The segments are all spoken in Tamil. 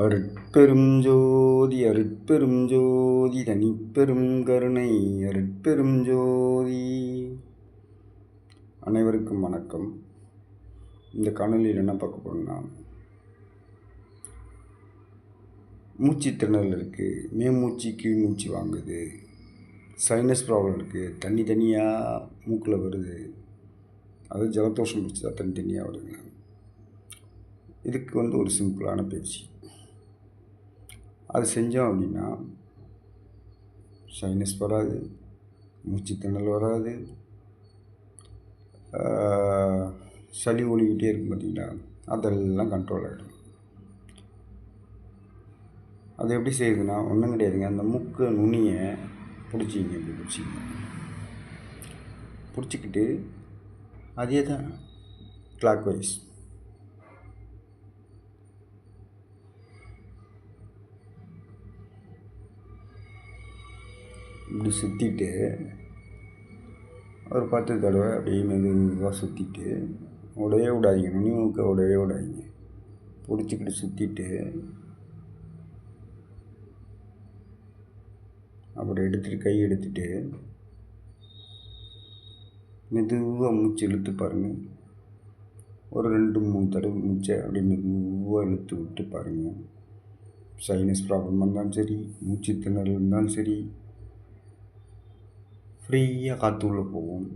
அருட்பெரும் ஜோதி அருட்பெரும் ஜோதி தனிப்பெரும் கருணை அருட்பெரும் ஜோதி அனைவருக்கும் வணக்கம். இந்த காணொலியில் என்ன பார்க்க போகிறோம்னா மூச்சு திணறல் இருக்குது மேமூச்சு கீழ் மூச்சு வாங்குது சைனஸ் ப்ராப்ளம் இருக்குது தண்ணி தனியாக மூக்கில் வருது அது ஜலதோஷம் பிடிச்சதா தனி தனியாக வருதுங்க. இதுக்கு வந்து ஒரு சிம்பிளான பயிற்சி. அது செஞ்சோம் அப்படின்னா சைனஸ் வராது மூச்சு திணல் வராது. சளி ஒழிக்கிட்டே இருக்கும் பார்த்திங்களா? அதெல்லாம் கண்ட்ரோல் ஆகிடும் அது எப்படி செய்யுதுன்னா ஒன்றும் கிடையாதுங்க. அந்த மூக்கு நுனியை பிடிச்சிங்க இப்படி பிடிச்சிங்க. பிடிச்சிக்கிட்டு அதே தான் கிளாக் வைஸ் இப்படி சுற்றிட்டு ஒரு பத்து தடவை அப்படியே மெதுவாக சுற்றிட்டு உடையே விடாதீங்க நுனி மூக்கை உடையே விடாதீங்க பிடிச்சிக்கிட்டு சுற்றிட்டு அப்புறம் எடுத்துகிட்டு கை எடுத்துட்டு மெதுவாக மூச்சு இழுத்து பாருங்கள் ஒரு ரெண்டு மூணு தடவை மூச்சை அப்படியே மெதுவாக இழுத்து விட்டு பாருங்கள் சைனஸ் ப்ராப்ளமாக இருந்தாலும் சரி மூச்சு திணறல் இருந்தாலும் சரி ஃப்ரீயாக காற்று உள்ளே போகும்.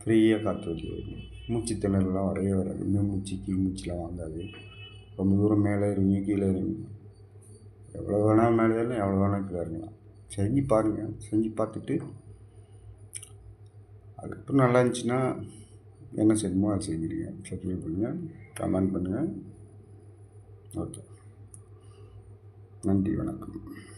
ஃப்ரீயாக காற்று வெளியே வரும் மூச்சு திணறலாம் வரவே வராது. இன்னும் மூச்சு கீழ் மூச்சுலாம் வாங்காது. ரொம்ப தூரம் மேலே இறங்கி கீழே இறங்கி. எவ்வளோ வேணால் மேலே ஏறலாம் எவ்வளோ வேணால் கீழே இறங்கலாம். செஞ்சு பாருங்கள் செஞ்சு பார்த்துட்டு அதுக்கப்புறம் நல்லா இருந்துச்சுன்னா என்ன செய்யணுமோ அதை செஞ்சுருங்க சப்ஸ்கிரைப் பண்ணுங்கள் கமெண்ட் பண்ணுங்கள் ஓகே நன்றி. வணக்கம்.